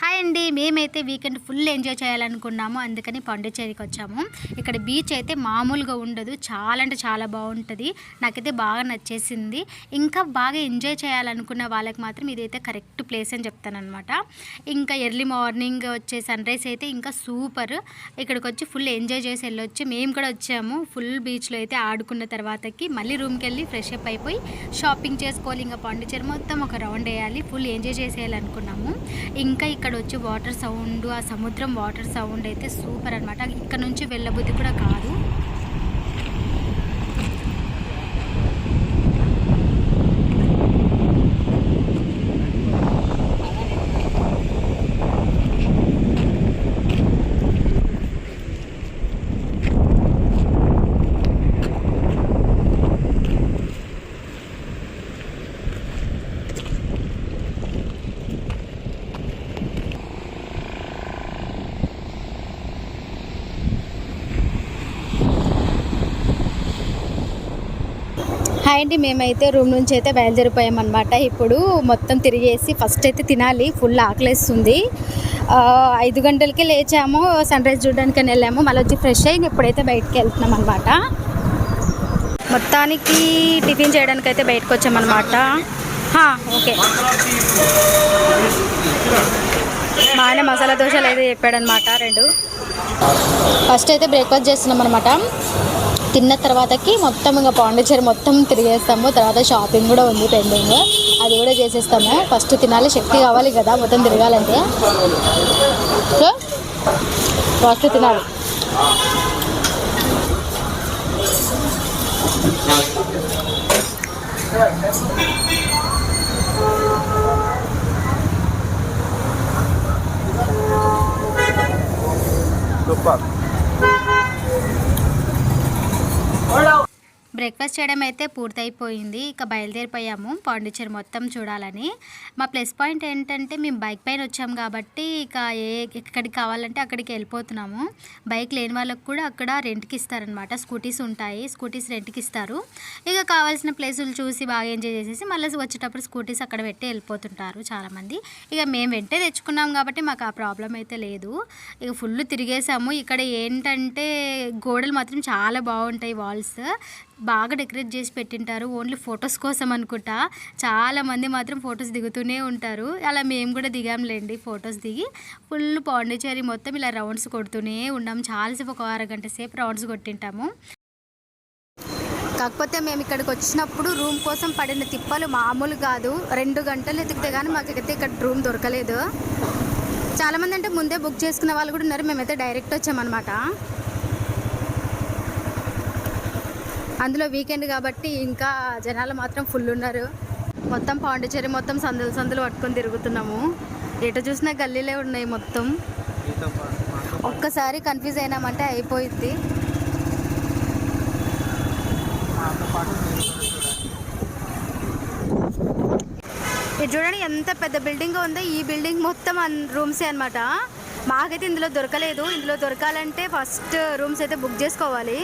Hi అండి. మేమైతే weekend full enjoy చేయాలనుకున్నాము. అందుకని పాండిచ్చేరికి వచ్చాము. ఇక్కడ బీచ్ అయితే మామూలుగా ఉండదు. చాలా అంటే చాలా బాగుంటుంది. నాకైతే బాగా నచ్చేసింది. ఇంకా బాగా ఎంజాయ్ చేయాలనుకున్న వాళ్ళకి మాత్రం ఇదైతే కరెక్ట్ ప్లేస్ అని చెప్తానమాట ఇంకా ఎర్లీ మార్నింగ్ వచ్చే సన్ రైజ్ అయితే ఇంకా సూపర్ ఇక్కడికి వచ్చి ఫుల్ ఎంజాయ్ చేసి వెళ్ళొచ్చు. మేము కూడా వచ్చాము. ఫుల్ బీచ్లో అయితే ఆడుకున్న తర్వాతకి మళ్ళీ రూమ్కి వెళ్ళి ఫ్రెష్ అప్ అయిపోయి షాపింగ్ చేసుకోవాలి. ఇంకా పాండిచ్చేరి మొత్తం ఒక రౌండ్ వేయాలి. ఫుల్ ఎంజాయ్ చేసేయాలనుకున్నాము ఇంకా ఇక్కడ వచ్చి వాటర్ సౌండ్ ఆ సముద్రం వాటర్ సౌండ్ అయితే సూపర్ అనమాట ఇక్కడ నుంచి వెళ్ళబుద్ధి కూడా కాదు. హాయ్ అండి మేమైతే రూమ్ నుంచి అయితే బయలుదేరిపోయామన్నమాట. ఇప్పుడు మొత్తం తిరిగేసి ఫస్ట్ అయితే తినాలి ఫుల్ ఆకలేస్తుంది. ఐదు గంటలకి లేచాము సన్ రైజ్ చూడడానికి వెళ్ళాము మళ్ళీ వచ్చి ఫ్రెష్ అయ్యి ఇప్పుడైతే బయటకు వెళ్తున్నాం అనమాట మొత్తానికి టిఫిన్ చేయడానికి అయితే బయటకు వచ్చామన్నమాట. ఓకే. మా ఆయన మసాలా దోశలు అయితే చెప్పాడనమాట రెండు. ఫస్ట్ అయితే బ్రేక్ఫాస్ట్ చేస్తున్నాం అనమాట తిన్న తర్వాతకి మొత్తం ఇంకా పాండిచ్చేరి మొత్తం తిరిగేస్తాము. తర్వాత షాపింగ్ కూడా ఉంది పెండింగ్ అది కూడా చేసేస్తాము. ఫస్ట్ తినాలి శక్తి కావాలి కదా మొత్తం తిరగాలంటే. సో ఫస్ట్ తినాలి. బ్రేక్ఫాస్ట్ చేయడం అయితే పూర్తయిపోయింది. ఇక బయలుదేరిపోయాము. పాండిచ్చేరి మొత్తం చూడాలని. మా ప్లస్ పాయింట్ ఏంటంటే మేము బైక్ పైన వచ్చాము కాబట్టి ఇక ఏ ఎక్కడికి కావాలంటే అక్కడికి వెళ్ళిపోతున్నాము. బైక్ లేని వాళ్ళకు కూడా అక్కడ రెంట్కి ఇస్తారనమాట స్కూటీస్ ఉంటాయి. స్కూటీస్ రెంట్కి ఇస్తారు. ఇక కావాల్సిన ప్లేసులు చూసి బాగా ఎంజాయ్ చేసేసి మళ్ళీ వచ్చేటప్పుడు స్కూటీస్ అక్కడ పెట్టి వెళ్ళిపోతుంటారు చాలామంది. ఇక మేము వెంటే తెచ్చుకున్నాం కాబట్టి మాకు ఆ ప్రాబ్లం అయితే లేదు. ఇక ఫుల్ తిరిగేసాము. ఇక్కడ ఏంటంటే గోడలు మాత్రం చాలా బాగుంటాయి వాల్స్. బాగా డెకరేట్ చేసి పెట్టింటారు. ఓన్లీ ఫొటోస్ కోసం అనుకుంటా. చాలామంది మాత్రం ఫొటోస్ దిగుతూనే ఉంటారు. అలా మేము కూడా దిగాంలేండి ఫొటోస్ దిగి. ఫుల్ పాండిచేరి మొత్తం ఇలా రౌండ్స్ కొడుతూనే ఉన్నాం. చాలాసేపు ఒక అరగంట సేపు రౌండ్స్ కొట్టింటాము. కాకపోతే మేము ఇక్కడికి వచ్చినప్పుడు రూమ్ కోసం పడిన తిప్పలు మామూలు కాదు. రెండు గంటలు ఎతికితే కానీ మాకైతే ఇక్కడ రూమ్ దొరకలేదు. చాలామంది అంటే ముందే బుక్ చేసుకున్న వాళ్ళు కూడా ఉన్నారు. మేమైతే డైరెక్ట్ వచ్చామన్నమాట. అందులో వీకెండ్ కాబట్టి ఇంకా జనాలు మాత్రం ఫుల్ ఉన్నారు. మొత్తం పాండిచేరి మొత్తం సందులు సందులు పట్టుకొని తిరుగుతున్నాము. ఎటు చూసినా గల్లీలే ఉన్నాయి మొత్తం. ఒక్కసారి కన్ఫ్యూజ్ అయినామంటే అయిపోయింది ఇది చూడండి ఎంత పెద్ద బిల్డింగ్ ఉందో. ఈ బిల్డింగ్ మొత్తం రూమ్సే అనమాట మాకైతే ఇందులో దొరకలేదు. ఇందులో దొరకాలంటే ఫస్ట్ రూమ్స్ అయితే బుక్ చేసుకోవాలి.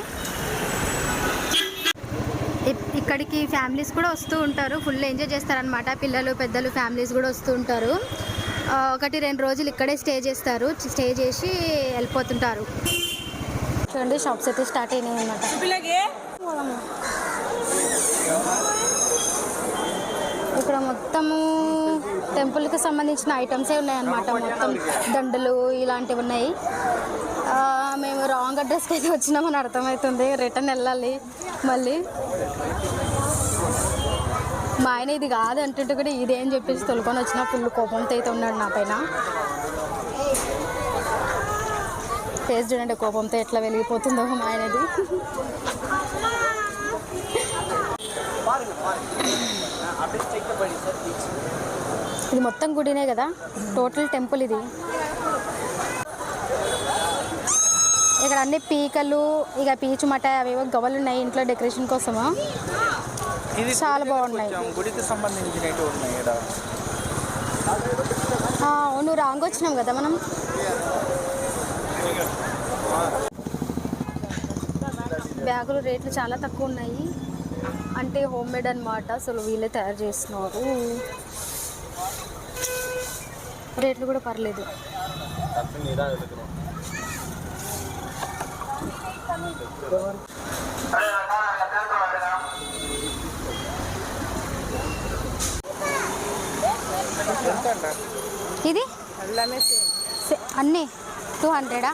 ఇక్కడికి ఫ్యామిలీస్ కూడా వస్తూ ఉంటారు. ఫుల్ ఎంజాయ్ చేస్తారనమాట పిల్లలు పెద్దలు ఫ్యామిలీస్ కూడా వస్తూ ఉంటారు. ఒకటి రెండు రోజులు ఇక్కడే స్టే చేస్తారు. స్టే చేసి వెళ్ళిపోతుంటారు. చూడండి షాప్స్ అయితే స్టార్ట్ అయినాయి అనమాట ఇక్కడ మొత్తము టెంపుల్కి సంబంధించిన ఐటమ్సే ఉన్నాయన్నమాట. మొత్తం దండలు ఇలాంటివి ఉన్నాయి. మేము రాంగ్ అడ్రస్కి అయితే వచ్చినామని అర్థమవుతుంది రిటర్న్ వెళ్ళాలి మళ్ళీ. మా ఆయన ఇది కాదు అంటుంటే కూడా ఇదే అని చెప్పేసి తొలుకొని వచ్చిన. ఫుల్ కోపంతో అయితే ఉన్నాడు నా పైన. ఫేస్ చూడండి కోపంతో ఎట్లా వెలిగిపోతుందో మా ఆయనది. ఇది మొత్తం గుడినే కదా టోటల్ టెంపుల్ ఇది ఇక్కడ అన్ని పీకలు ఇక పీచు మట అవేవో గవ్వలు ఉన్నాయి ఇంట్లో డెకరేషన్ కోసము ఇది చాలా బాగున్నాయి గుడికి సంబంధించినవి ఉన్నాయి ఇక్కడ ఆ, అవును రాంగ్ వచ్చినాం కదా మనం బ్యాగులు రేట్లు చాలా తక్కువ ఉన్నాయి అంటే హోమ్ మేడ్ అనమాట అసలు వీళ్ళే తయారు చేస్తున్నారు. రేట్లు కూడా పర్లేదు. ఇది? అన్నీ? టూ హండ్రెడా?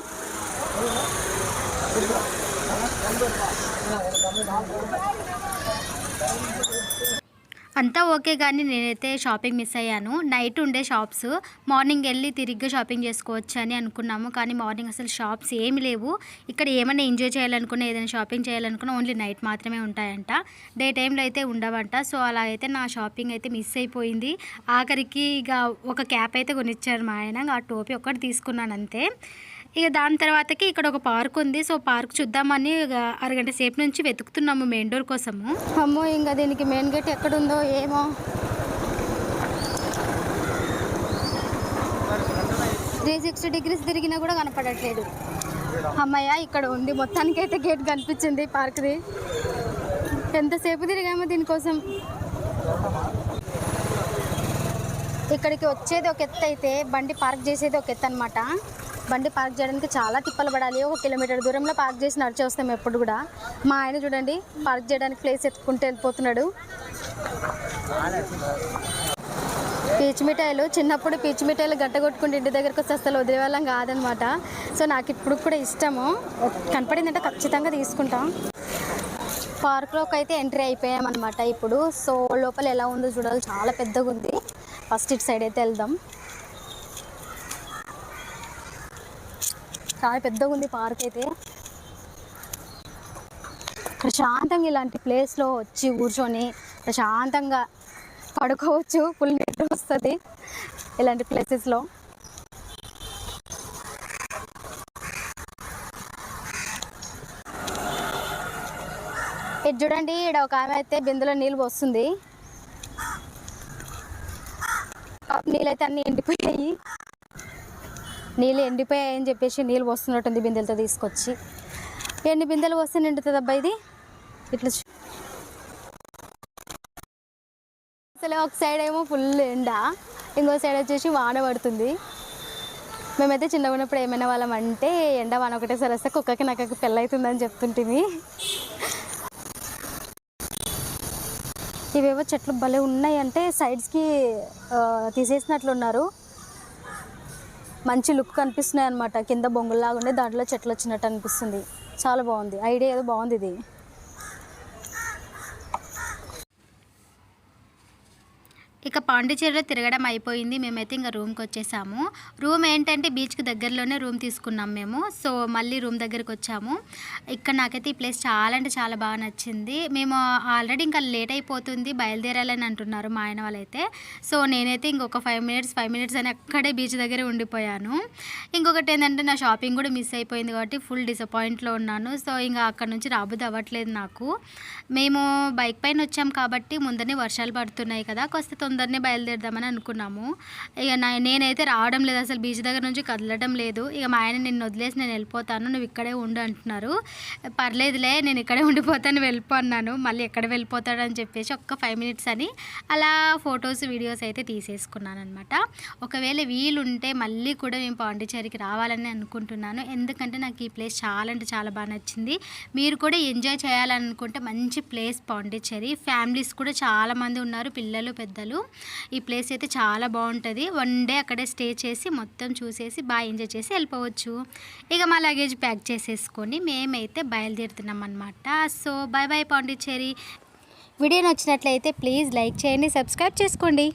అంతా ఓకే కానీ నేనైతే షాపింగ్ మిస్ అయ్యాను. నైట్ ఉండే షాప్స్ మార్నింగ్ వెళ్ళి తిరిగ్గా షాపింగ్ చేసుకోవచ్చు అని అనుకున్నాము. కానీ మార్నింగ్ అసలు షాప్స్ ఏమి లేవు. ఇక్కడ ఏమైనా ఎంజాయ్ చేయాలనుకున్నా ఏదైనా షాపింగ్ చేయాలనుకున్నా ఓన్లీ నైట్ మాత్రమే ఉంటాయంట. డే టైంలో అయితే ఉండవంట. సో అలా అయితే నా షాపింగ్ అయితే మిస్ అయిపోయింది. ఆఖరికి ఇక ఒక క్యాప్ అయితే కొనిచ్చారు మా ఆయన. ఆ టోపీ ఒక్కటి తీసుకున్నాను అంతే. ఇక దాని తర్వాతకి ఇక్కడ ఒక పార్క్ ఉంది. సో పార్క్ చూద్దామని అరగంట సేపు నుంచి వెతుకుతున్నాము మెయిన్ డోర్ కోసము. అమ్మో ఇంకా దీనికి మెయిన్ గేట్ ఎక్కడుందో ఏమో. త్రీ సిక్స్టీ డిగ్రీస్ తిరిగినా కూడా కనపడట్లేదు. అమ్మయ్య ఇక్కడ ఉంది మొత్తానికి అయితే గేట్ కనిపించింది పార్క్ది. ఎంతసేపు తిరిగామో దీనికోసం? ఇక్కడికి వచ్చేది ఒక ఎత్తు అయితే బండి పార్క్ చేసేది ఒక ఎత్తు అనమాట బండి పార్క్ చేయడానికి చాలా తిప్పలు పడాలి. ఒక కిలోమీటర్ దూరంలో పార్క్ చేసి నడిచి వస్తాం ఎప్పుడు కూడా. మా ఆయన చూడండి పార్క్ చేయడానికి ప్లేస్ ఎత్తుకుంటూ వెళ్ళిపోతున్నాడు. పీచు మిఠాయిలు చిన్నప్పుడు పీచు మిఠాయిలు గట్ట కొట్టుకుంటే ఇంటి దగ్గరకు వస్తే అసలు వదిలేవాళ్ళం కాదనమాట. సో నాకు ఇప్పుడు కూడా ఇష్టము. కనపడిందంటే ఖచ్చితంగా తీసుకుంటాం. పార్క్లోకి అయితే ఎంట్రీ అయిపోయామన్నమాట ఇప్పుడు. సో లోపల ఎలా ఉందో చూడాలి. చాలా పెద్దగా ఉంది ఫస్ట్ ఇటు సైడ్ అయితే వెళ్దాం. చాలా పెద్దగా ఉంది పార్క్ అయితే. ప్రశాంతంగా ఇలాంటి ప్లేస్లో వచ్చి కూర్చొని ప్రశాంతంగా పడుకోవచ్చు. ఫుల్ నిద్ర వస్తుంది ఇలాంటి ప్లేసెస్లో ఇది చూడండి ఇక్కడ ఒక ఆమె అయితే బిందులో నీళ్ళు పోస్తుంది. నీళ్ళు అయితే అన్నీ ఎండిపోయాయి. నీళ్ళు ఎండిపోయాయి అని చెప్పేసి నీళ్ళు పోస్తున్నట్టుంది బిందెలతో తీసుకొచ్చి. ఎన్ని బిందెలు పోస్తే నిండుతుంది అబ్బా ఇది? ఇట్లా అసలు ఒక సైడ్ ఏమో ఫుల్ ఎండ ఇంకో సైడ్ వచ్చేసి వాన పడుతుంది. మేమైతే చిన్నగా ఉన్నప్పుడు ఏమైనా వాళ్ళం అంటే ఎండ వాన ఒకటేసారి వస్తే కుక్కకి నక్కకి పెళ్ళవుతుందని చెప్తుంటే ఇవేవో చెట్లు భలే ఉన్నాయి అంటే సైడ్స్కి తీసేసినట్లు ఉన్నారు మంచి లుక్ కనిపిస్తున్నాయి అనమాట కింద బొంగుల్లాగా ఉండే దాంట్లో చెట్లు వచ్చినట్టు అనిపిస్తుంది. చాలా బాగుంది. ఐడియా ఏదో బాగుంది ఇది. ఇక పాండిచేరిలో తిరగడం అయిపోయింది. మేమైతే ఇంకా రూమ్కి వచ్చేసాము. రూమ్ ఏంటంటే బీచ్కి దగ్గరలోనే రూమ్ తీసుకున్నాం మేము. సో మళ్ళీ రూమ్ దగ్గరికి వచ్చాము. ఇక్కడ నాకైతే ఈ ప్లేస్ చాలా అంటే చాలా బాగా నచ్చింది. మేము ఆల్రెడీ ఇంకా లేట్ అయిపోతుంది బయలుదేరాలని అంటున్నారు మా ఆయన వాళ్ళైతే. సో నేనైతే ఇంకొక ఫైవ్ మినిట్స్ ఫైవ్ మినిట్స్ అని అక్కడే బీచ్ దగ్గరే ఉండిపోయాను. ఇంకొకటి ఏంటంటే నా షాపింగ్ కూడా మిస్ అయిపోయింది కాబట్టి ఫుల్ డిసప్పాయింట్లో ఉన్నాను. సో ఇంకా అక్కడ నుంచి రాబుద్ది అవ్వట్లేదు నాకు. మేము బైక్ పైన వచ్చాం కాబట్టి ముందరనే వర్షాలు పడుతున్నాయి కదా. కాస్త తొందరనే బయలుదేరదామని అనుకున్నాము. ఇక నా నేనైతే రావడం లేదు అసలు బీచ్ దగ్గర నుంచి కదలడం లేదు. ఇక మా ఆయన నిన్ను వదిలేసి నేను వెళ్ళిపోతాను నువ్వు ఇక్కడే ఉండు అంటున్నారు. పర్లేదులే నేను ఇక్కడే ఉండిపోతాను వెళ్ళిపోన్నాను మళ్ళీ ఎక్కడ వెళ్ళిపోతాడు అని చెప్పేసి ఒక్క ఫైవ్ మినిట్స్ అని అలా ఫొటోస్ వీడియోస్ అయితే తీసేసుకున్నాను అనమాట ఒకవేళ వీలుంటే మళ్ళీ కూడా మేము పాండిచేరికి రావాలని అనుకుంటున్నాను. ఎందుకంటే నాకు ఈ ప్లేస్ చాలా అంటే చాలా బాగా నచ్చింది. మీరు కూడా ఎంజాయ్ చేయాలనుకుంటే మంచి ప్లేస్ పాండిచ్చేరి. ఫ్యామిలీస్ కూడా చాలా మంది ఉన్నారు పిల్లలు పెద్దలు. ఈ ప్లేస్ అయితే చాలా బాగుంటుంది. వన్ డే అక్కడే స్టే చేసి మొత్తం చూసేసి బాగా ఎంజాయ్ చేసి వెళ్ళిపోవచ్చు. ఇక మా లగేజ్ ప్యాక్ చేసేసుకొని మేమైతే బయలుదేరుతున్నాం అనమాట so bye bye Pondicherry. Video నచ్చినట్లయితే ప్లీజ్ లైక్ చేయండి సబ్స్క్రైబ్ చేసుకోండి.